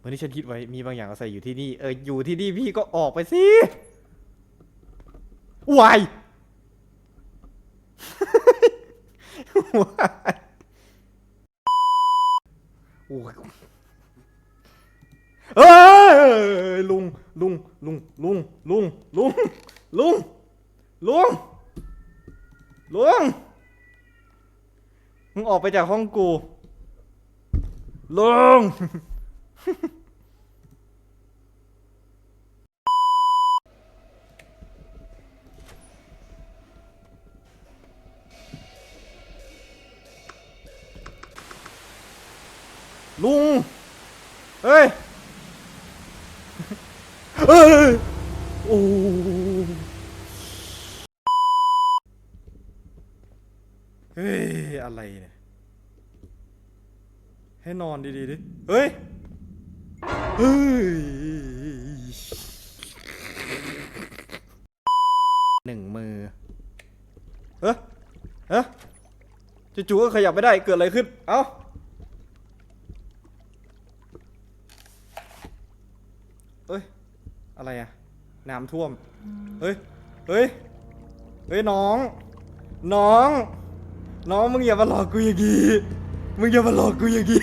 เหมือนที่ฉันคิดไว้มีบางอย่างอาศัยอยู่ที่นี่เอออยู่ที่นี่พี่ก็ออกไปสิวายวายโอ้ยเอ้ยลุงลุงลุงลุงลุงลุงลุงลุงลุงมึงออกไปจากห้องกูลุง ลุง เฮ้ยเฮ้ย โอ้เฮ้ย อะไรเนี่ย ให้นอนดีๆดิ เฮ้ยเฮ้ย หนึ่งมือเฮ้ยเฮ้ยจู่ๆก็ขยับไม่ได้เกิดอะไรขึ้น เอ้า เอ้ย อะไรอะน้ำท่วม เฮ้ย เฮ้ย เฮ้ยน้อง น้อง น้องมึงอย่ามาหลอกกูอย่างงี้ มึงอย่ามาหลอกกูอย่างงี้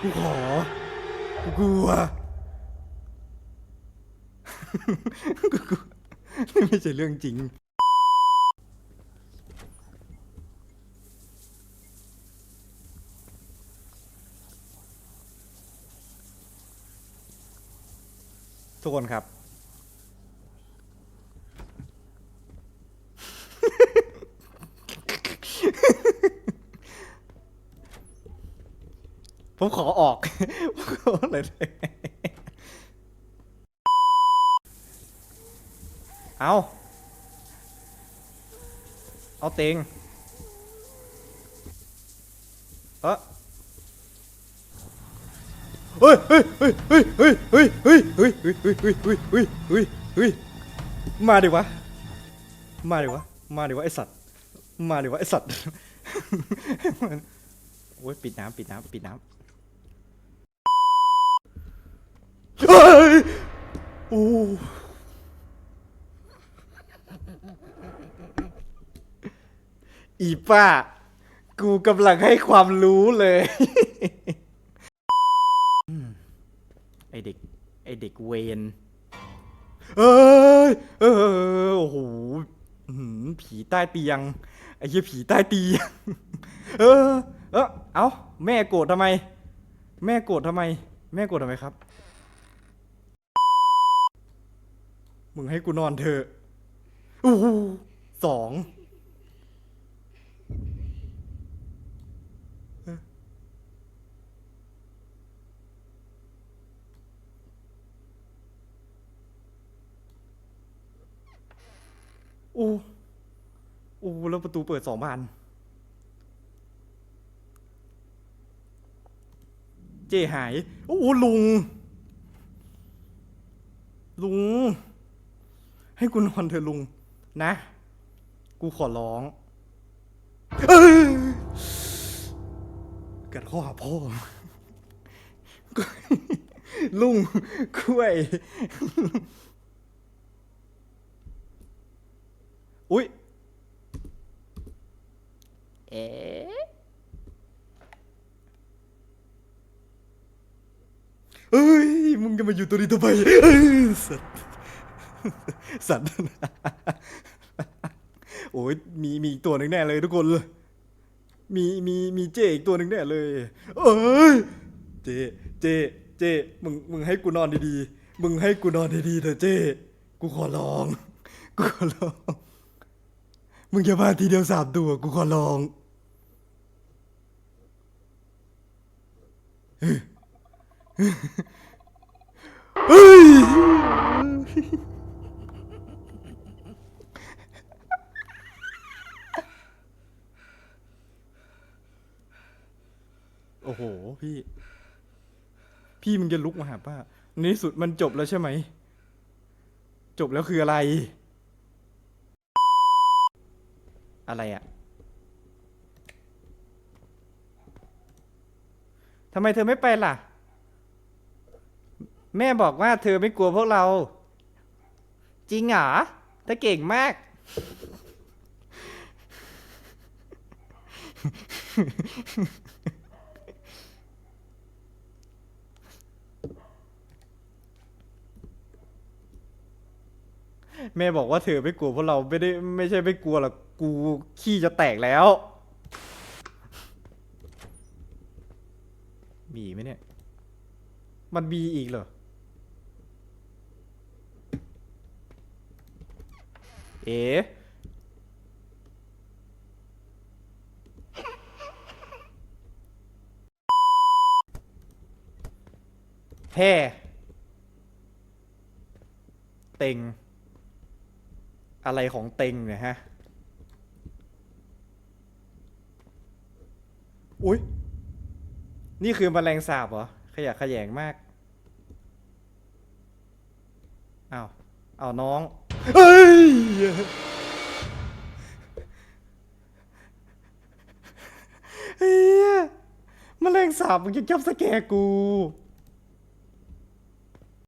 กูขอ กูกลัว กูกลัวนี่ไม่ใช่เรื่องจริง ทุกคนครับ ผมขอออกผมขอเลยเอาเอาเต็งเออเฮ้ยเฮ้ยเฮ้ยเฮ้ยเฮ้ยเฮ้ยเฮ้ยเฮ้ยเฮ้ยเฮ้ยเฮ้ยเฮ้ยเฮ้ยเฮ้ยเฮ้ยมาดิวะ มาดิวะ มาดิวะไอสัตว์ มาดิวะไอสัตว์โอ้ยปิดน้ำปิดน้ำปิดน้ำเฮ้ย โอ้อีป้า กูกำลังให้ความรู้เลยอืมไอเด็ก ไอเด็กเวนเอ้ยเออโอ้โหอื้อหือผีใต้เตียง ไอ้เหี้ยผีใต้เตียง เออ เออเอาแม่โกรธทำไม แม่โกรธทำไม แม่โกรธทำไมครับ มึงให้กูนอนเถอะอู้หูสองอู้อู้แล้วประตูเปิดสองบาน เจหายโอ้ลุง ลุง ให้กูนอนเถอะลุง นะ กูขอร้องเอ้ยกัดข้อหาพ่อลุงกล้วย อุ๊ยเอ๊ะเอ้ย มึงจะมาอยู่ตัวนี้ทำไมเอ้ยสัตว์ สัตว์โอ้ยมีมีอีกตัวหนึ่งแน่เลยทุกคนเลยมีมีมีเจอีกตัวหนึ่งแน่เลย เอ้ยเจเจเจมึงมึงให้กูนอนดีๆมึงให้กูนอนดีๆเถอะเจกูขอร้อง กูขอร้อง มึงอย่ามาทีเดียวสามตัวกูขอร้องเฮ้ย โอ้โห พี่ พี่มึงจะลุกมาหาป้าในที่สุดมันจบแล้วใช่ไหม จบแล้วคืออะไร อะไรอะทำไมเธอไม่ไปล่ะ แม่บอกว่าเธอไม่กลัวพวกเรา จริงเหรอเธอเก่งมาก แม่บอกว่าเธอไม่กลัวเพวกเราไม่ได้ไม่ใช่ไม่กลัวหรอกกูขี้จะแตกแล้ว มีไหมเนี่ย มันมีอีกเหรอเอ๋แพ่เต็ง อะไรของเต็งเนี่ยฮะ อุ๊ยนี่คือแมลงสาบเหรอ ขยะขยงมาก อ้าวอ้าน้องเฮ้ยเฮียแมลงสาบมึงจะจับสแกกู